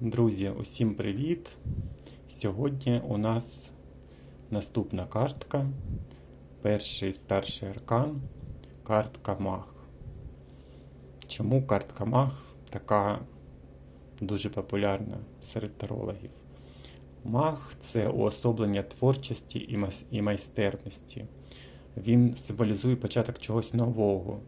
Друзі, усім привіт! Сьогодні у нас наступна картка. Перший старший аркан. Картка Маг. Чому картка Маг така дуже популярна серед тарологів? Маг це уособлення творчості і майстерності. Він символізує початок чогось нового,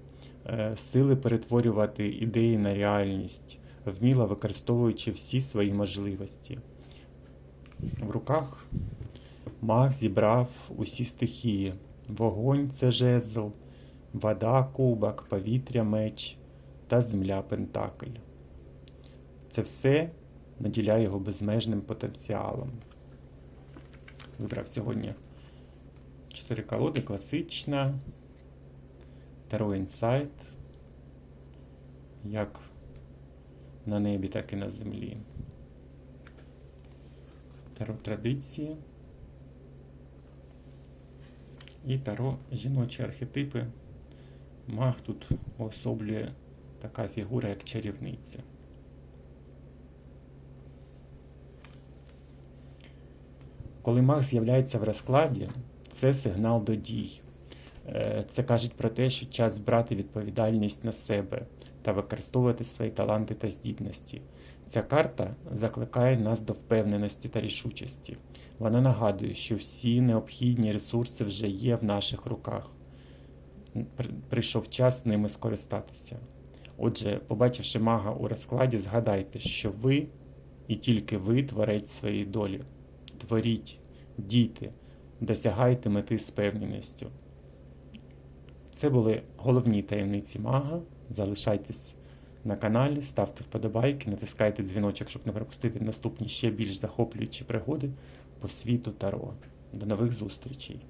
е, сили перетворювати ідеї на реальність, вміло використовуючи всі свої можливості. В руках маг зібрав усі стихії. Вогонь це жезл, вода кубок, повітря меч та земля пентакль. Це все наділяє його безмежним потенціалом. Вибрав сьогодні чотири колоди, класична, Таро Інсайт, як на небі, так і на землі. Таро традиції і таро жіночі архетипи. Маг тут уособлює така фігура, як чарівниця. Коли маг з'являється в розкладі, це сигнал до дій. Е, Це кажуть про те, що час брати відповідальність на себе та використовувати свої таланти та здібності. Ця карта закликає нас до впевненості та рішучості. Вона нагадує, що всі необхідні ресурси вже є в наших руках. Прийшов час ними скористатися. Отже, побачивши мага у розкладі, згадайте, що ви і тільки ви творець своєї долі. Творіть, дійте, досягайте мети з певністю. Це були головні таємниці мага. Залишайтесь на каналі, ставте вподобайки, натискайте дзвіночок, щоб не пропустити наступні ще більш захоплюючі пригоди по світу Таро. До нових зустрічей!